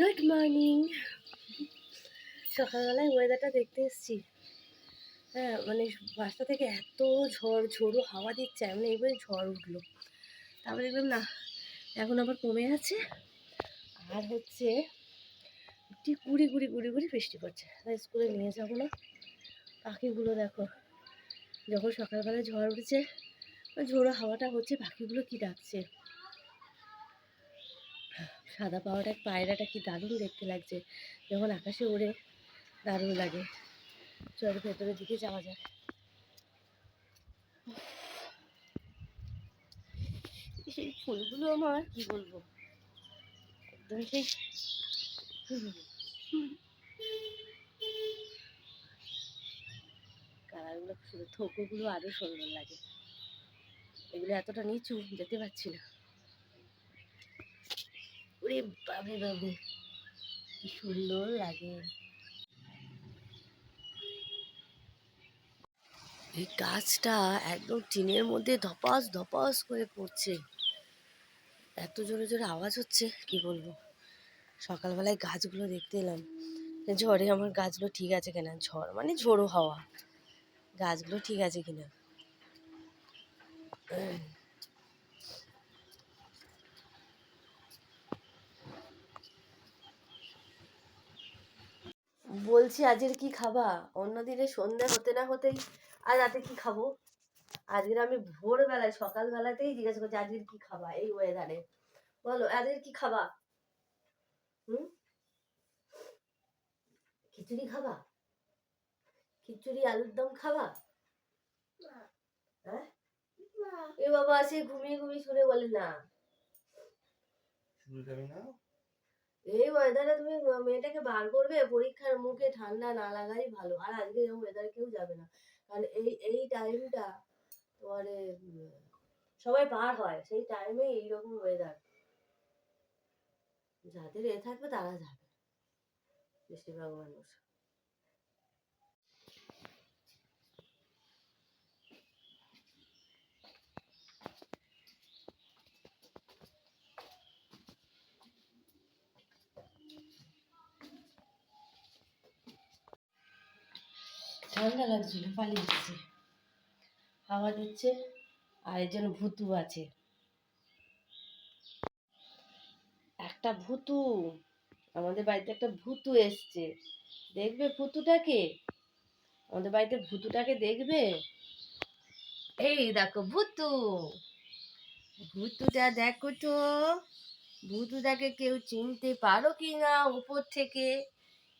Good morning সকালবেলায় ওয়েদারটা দেখতে এসেছি। হ্যাঁ মানে বাসটা থেকে এত ঝড়, ঝোড়ো হাওয়া দিচ্ছে, এমন এইভাবে ঝড় উঠল। তারপরে দেখলাম, না, এখন আবার কমে আছে। আর হচ্ছে, একটি গুড়ি গুড়ি গুড়ি গুড়ি বৃষ্টি পড়ছে। তাই স্কুলে নিয়ে যাব না। পাখিগুলো দেখো, যখন সকালবেলায় ঝড় উঠেছে ঝোড়ো হাওয়াটা হচ্ছে পাখিগুলো কি ডাকছে? সাদা পাওয়াটা পায়রাটা কি দারুণ দেখতে লাগছে। যখন আকাশে ওড়ে, দারুণ লাগে। চল ভেতরের দিকে যাওয়া যাক। সেই ফুলগুলো আমার, কি বলব? একদম সেই কালারগুলো সুন্দর থোকোগুলো আরও সুন্দর লাগে। এগুলো এতটা নিচু, যেতে পারছি না। ওরে বাবরে বাবরে। কি সুন্দর লাগে। এই গাছটা একদম টিনের মধ্যে ধপাস ধপাস করে পড়ছে। এত জোরে জোরে আওয়াজ হচ্ছে, কি বলব? সকালবেলায় গাছগুলো দেখতে এলাম। ঝড়ে আমার গাছগুলো ঠিক আছে কিনা? ঝড় মানে ঝোড়ো হাওয়া। গাছগুলো ঠিক আছে কিনা? বলছি আজকের কি খাবা? অন্যদিনে সন্ধ্যা হতে না হতেই আজ রাতে কি খাব? আজকের আমি ভোরবেলায় সকালবেলাতেই জিজ্ঞাসা করছি আজকের কি খাবা? এই ওয়েদারে বলো আজকের কি খাবা? হুম? খিচুড়ি খাবা? খিচুড়ি আলুর দম খাবা? হ্যাঁ? এ বাবা সে ঘুমিয়ে ঘুমিয়ে শুনে বলে না। শুরু যাবে না? এই ওয়েদারে তুমি মেয়েটাকে বার করবে, পরীক্ষার মুখে ঠান্ডা না লাগাই ভালো। আর আজকে এরকম ওয়েদারে কেউ যাবে না। কারণ এই এই টাইমটা তোমারে সবাই পার হয়। সেই টাইমে এইরকম ওয়েদার যাদের এ থাকবে তারা যাবে। বেশিরভাগ মানুষ। ঠান্ডা লাগছিল, পালিয়ে যাচ্ছে হাওয়া দিচ্ছে আর জন্য ভুতু আছে। একটা ভুতু, আমাদের বাড়িতে একটা ভুতু এসছে। দেখবে ভুতুটাকে? আমাদের বাড়িতে ভুতুটাকে দেখবে? এই দেখো ভুতু। ভুতুটা দেখো তো, ভুতুটাকে কেউ চিনতে পারো কি না উপর থেকে?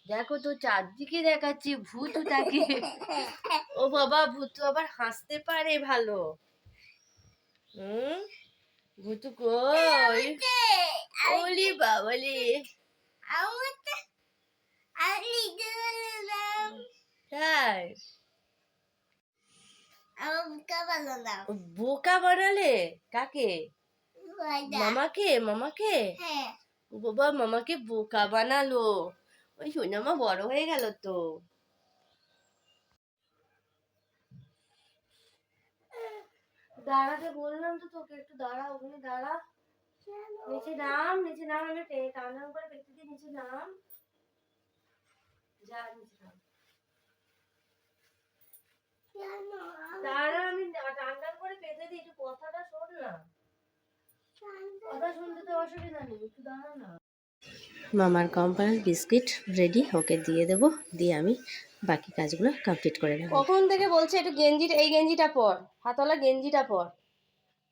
দেখো তো চারদিকে দেখাচ্ছি ভূতুটাকে ও বাবা ভূতু আবার হাসতে পারে ভালো। হুম? ভূতু কই? ওলি বাবালে। তাই? বোকা বানালে কাকে? মামাকে মামাকে? ও বাবা মামাকে বোকা বানালো। ওই সোনামা বড় হয়ে গেল তো। দাঁড়াতে বললাম তো তোকে, একটু দাঁড়া ওখানে দাঁড়া। নিচে নাম নিচে নাম, আমি টান টান করে পেতে নিচে নাম। যা, নিচে নাম। দাঁড়া, আমি টান টান করে পেতে দিই, একটু কথাটা শোন না। কথা শুনতে তো অসুবিধা নেই, একটু দাঁড়া না। মামার কোম্পানির বিস্কিট রেডি ওকে দিয়ে দেবো। দিয়ে আমি বাকি কাজগুলো কমপ্লিট করে নেব। কখন থেকে বলছে একটু গেঞ্জিটা এই গেঞ্জিটা পর হাতওয়ালা গেঞ্জিটা পর।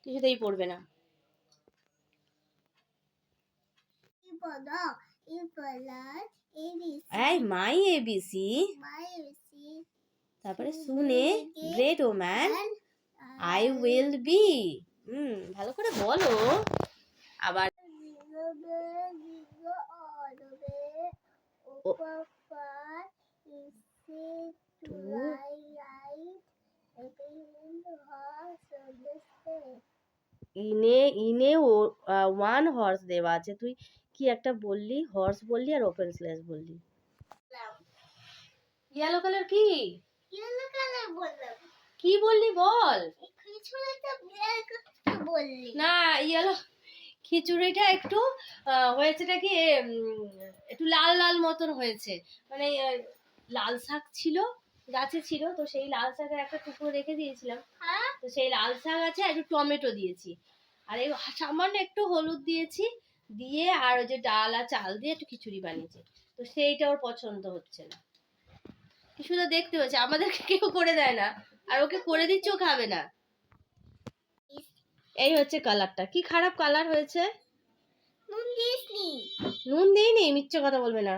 কিছুতেই পড়বে না। এই মাই এবিসি তারপরে শুনে great oh man I will be hmm ভালো করে বলো। আবার ইনে ইনে ও ওয়ান হর্স দেওয়া আছে। তুই কি একটা বললি? হর্স বললি আর ওপেন স্ল্যাশ বললি? ইয়েলো কালার কি? কি বললি বল? না ইয়েলো খিচুড়িটা একটু হয়েছেটা কি একটু লাল লাল মতন হয়েছে। মানে লাল শাক ছিল, গাছে ছিল, তো সেই লাল শাকের একটা টুকরো রেখে দিয়েছিলাম। তো সেই লাল শাক আছে একটু টমেটো দিয়েছি। আর এই সামান্য একটু হলুদ দিয়েছি, দিয়ে আর ওই যে ডাল আর চাল দিয়ে একটু খিচুড়ি বানিয়েছি। তো সেইটা ওর পছন্দ হচ্ছে না। শুধু দেখতে হচ্ছে, আমাদেরকে কেউ করে দেয় না। আর ওকে করে দিচ্ছেও খাবে না। এই হচ্ছে কালারটা। কি খারাপ কালার হয়েছে? নুন দিসনি নুন দিইনি? মিথ্যে কথা বলবে না।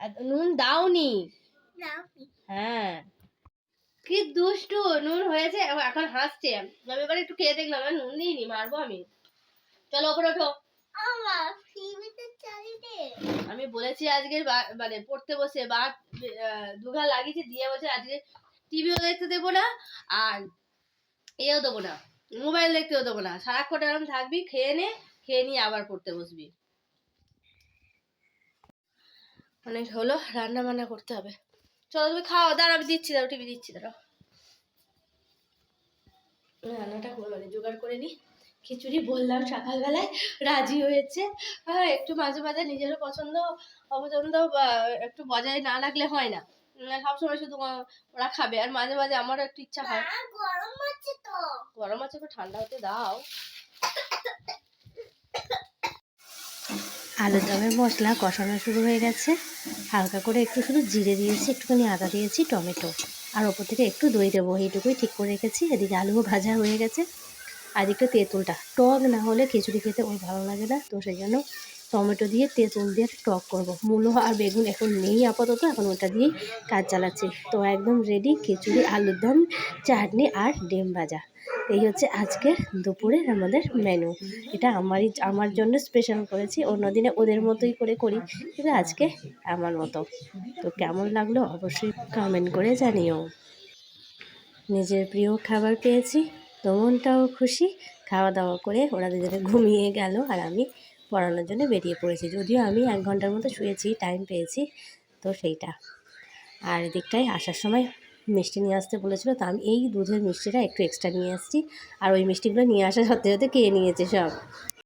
আর নুন দাওনি। হ্যাঁ। কি দুষ্টু নুন হয়েছে। এখন হাসছে। আমি এবার একটু খেয়ে দেখলাম আর নুন দিইনি মারবো আমি। চলো ওপরে ওঠো। আমি বলেছি আজকে মানে পড়তে বসে বা দুঘা লাগিয়েছি দিয়ে বসে আজকে টিভিও দেখতে দেবো না আর এও দেবো না। মোবাইল দেখতেও দেবো না। সারাক্ষণ এরকম থাকবি, খেয়ে নে, খেয়ে নিয়ে আবার পড়তে বসবি। অনেক হলো রান্না বান্না করতে হবে। চলো তুমি খাও দাঁড়া আমি দিচ্ছি, দাঁড়াও, টিভি দিচ্ছি, দাঁড়াও। রান্নাটা মানে জোগাড় করে নি। খিচুড়ি বললাম সকালবেলায়, রাজি হয়েছে। হ্যাঁ একটু মাঝে মাঝে নিজেরও পছন্দ, অপছন্দ বা একটু বজায় না লাগলে হয় না। সবসময় শুধু ওরা খাবে। আর মাঝে মাঝে আমারও একটু ইচ্ছা হয়। গরম হচ্ছে তো। গরম আছে একটু ঠান্ডা হতে দাও। আলুর দমের মশলা কষানো শুরু হয়ে গেছে। হালকা করে একটু শুধু জিরে দিয়েছি একটুখানি আদা দিয়েছি টমেটো। আর ওপর থেকে একটু দই দেবো এইটুকুই ঠিক করে রেখেছি। এদিকে আলুও ভাজা হয়ে গেছে। আর একটু তেঁতুলটা। টক না হলে খিচুড়ি খেতে ওর ভালো লাগে না তো সেই জন্য টমেটো দিয়ে তেঁতুল দিয়ে টক করব। মূলো আর বেগুন এখন নেই আপাতত, এখন ওটা দিয়েই কাজ চালাচ্ছি। তো একদম রেডি খিচুড়ি, আলুর দম, চাটনি আর ডিম ভাজা। এই হচ্ছে আজকের দুপুরের আমাদের মেনু এটা আমারই, আমার জন্য স্পেশাল করেছি। অন্য দিনে ওদের মতোই করে করি। কিন্তু আজকে আমার মতো। তো কেমন লাগল অবশ্যই কমেন্ট করে জানিও। নিজের প্রিয় খাবার পেয়েছি। তো মনটাও খুশি। খাওয়া দাওয়া করে ওরা দুজনে ঘুমিয়ে গেল আর আমি পড়ানোর জন্য বেরিয়ে পড়েছি। যদিও আমি এক ঘণ্টার মতো শুয়েছি টাইম পেয়েছি, তো সেইটা। আর এদিকটায় আসার সময় মিষ্টি নিয়ে আসতে বলেছিল, তো আমি এই দুধের মিষ্টিটা একটু এক্সট্রা নিয়ে আসছি। আর ওই মিষ্টিগুলো নিয়ে আসা সত্যি সত্যি খেয়ে নিয়েছে সব।